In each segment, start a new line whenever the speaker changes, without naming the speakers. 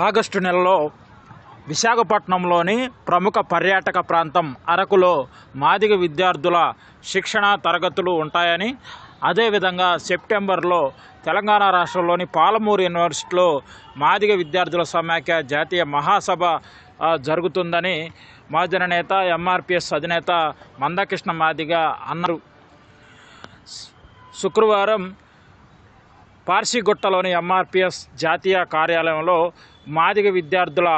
August నెలలో విశాఖపట్నంలోని ప్రముఖ పర్యాటక ప్రాంతం అరకులో మాదిగ విద్యార్థుల శిక్షణ తరగతులు ఉంటాయని అదేవిధంగా సెప్టెంబర్లో తెలంగాణ రాష్ట్రంలోని పాలమూరు యూనివర్సిటీలో మాదిగ విద్యార్థుల సమాఖ్య జాతీయ మహాసభ జరుగుతుందని మహాజన నేత ఎంఆర్పిఎస్ అధినేత మందకృష్ణ మాదిగ అన్నారు. శుక్రవారం పార్సిగుట్టలోని ఎంఆర్పిఎస్ జాతీయ కార్యాలయంలో మాదిగ విద్యార్థుల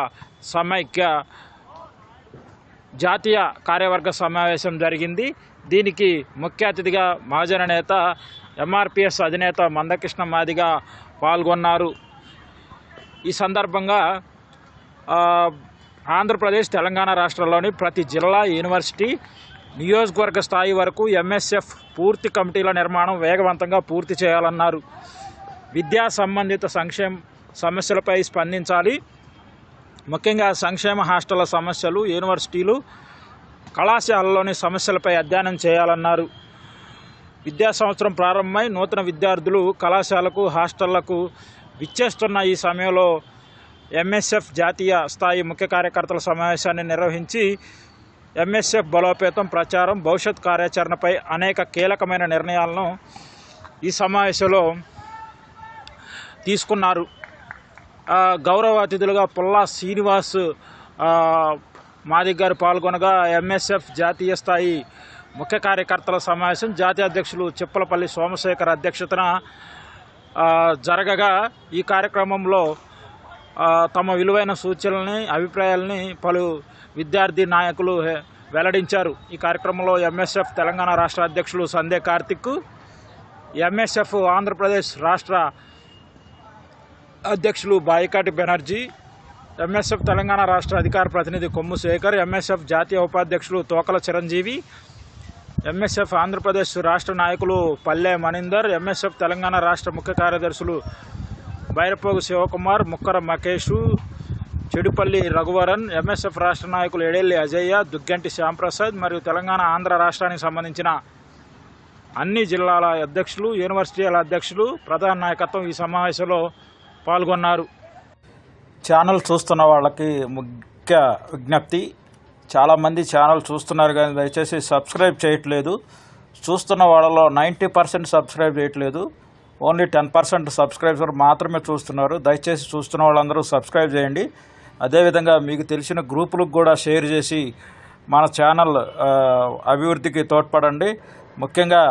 సమైక్య జాతీయ కార్యవర్గ సమావేశం జరిగింది. దీనికి ముఖ్య అతిథిగా మహాజన నేత ఎంఆర్పిఎస్ అధినేత మందకృష్ణ మాదిగ పాల్గొన్నారు. ఈ సందర్భంగా ఆంధ్రప్రదేశ్ తెలంగాణ రాష్ట్రంలోని ప్రతి జిల్లా యూనివర్సిటీ నియోజకవర్గ స్థాయి వరకు ఎంఎస్ఎఫ్ పూర్తి కమిటీల నిర్మాణం వేగవంతంగా పూర్తి చేయాలన్నారు. విద్యా సంబంధిత సంక్షేమ సమస్యలపై స్పందించాలి. ముఖ్యంగా సంక్షేమ హాస్టళ్ళ సమస్యలు యూనివర్సిటీలు కళాశాలలోని సమస్యలపై అధ్యయనం చేయాలన్నారు. విద్యా సంవత్సరం ప్రారంభమై నూతన విద్యార్థులు కళాశాలకు హాస్టళ్ళకు విచ్చేస్తున్న ఈ సమయంలో ఎంఎస్ఎఫ్ జాతీయ స్థాయి ముఖ్య కార్యకర్తల సమావేశాన్ని నిర్వహించి ఎంఎస్ఎఫ్ బలోపేతం ప్రచారం భవిష్యత్ కార్యాచరణపై అనేక కీలకమైన నిర్ణయాలను ఈ సమావేశంలో తీసుకున్నారు. గౌరవ అతిథులుగా పుల్లా శ్రీనివాస్ మాదిక్ గారు పాల్గొనగా ఎంఎస్ఎఫ్ జాతీయ స్థాయి ముఖ్య కార్యకర్తల సమావేశం జాతీయ అధ్యక్షులు చిప్పలపల్లి సోమశేఖర్ అధ్యక్షతన జరగగా. ఈ కార్యక్రమంలో తమ విలువైన సూచనల్ని అభిప్రాయాలని పలు విద్యార్థి నాయకులు వెల్లడించారు. ఈ కార్యక్రమంలో ఎంఎస్ఎఫ్ తెలంగాణ రాష్ట్ర అధ్యక్షులు సందే కార్తిక్ ఎంఎస్ఎఫ్ ఆంధ్రప్రదేశ్ రాష్ట్ర అధ్యక్షులు బాయికాటి బెనర్జీ ఎంఎస్ఎఫ్ తెలంగాణ రాష్ట్ర అధికార ప్రతినిధి కొమ్ము శేఖర్ ఎంఎస్ఎఫ్ జాతీయ ఉపాధ్యక్షులు తోకల చిరంజీవి ఎంఎస్ఎఫ్ ఆంధ్రప్రదేశ్ రాష్ట్ర నాయకులు పల్లె మణీందర్ ఎంఎస్ఎఫ్ తెలంగాణ రాష్ట్ర ముఖ్య కార్యదర్శులు బైరపోగు శివకుమార్ ముక్కర మకేషు చెడుపల్లి రఘువరన్ ఎంఎస్ఎఫ్ రాష్ట్ర నాయకులు ఎడెల్లి అజయ్య దుగ్గంటి శ్యాంప్రసాద్ మరియు తెలంగాణ ఆంధ్ర రాష్ట్రానికి సంబంధించిన అన్ని జిల్లాల అధ్యక్షులు యూనివర్సిటీల అధ్యక్షులు ప్రధాన నాయకత్వం ఈ సమావేశంలో పాల్గొన్నారు. ఛానల్ చూస్తున్న వాళ్ళకి ముఖ్య విజ్ఞప్తి చాలామంది ఛానల్ చూస్తున్నారు కానీ దయచేసి సబ్స్క్రైబ్ చేయట్లేదు. చూస్తున్న వాళ్ళలో నైంటీ పర్సెంట్ సబ్స్క్రైబ్ చేయట్లేదు. ఓన్లీ టెన్ పర్సెంట్ సబ్స్క్రైబర్ మాత్రమే చూస్తున్నారు. దయచేసి చూస్తున్న వాళ్ళందరూ సబ్స్క్రైబ్ చేయండి. అదేవిధంగా మీకు తెలిసిన గ్రూపులకు కూడా షేర్ చేసి మన ఛానల్ అభివృద్ధికి తోడ్పడండి. ముఖ్యంగా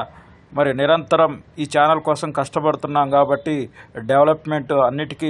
మరి నిరంతరం ఈ ఛానల్ కోసం కష్టపడుతున్నాం కాబట్టి డెవలప్మెంట్ అన్నిటికీ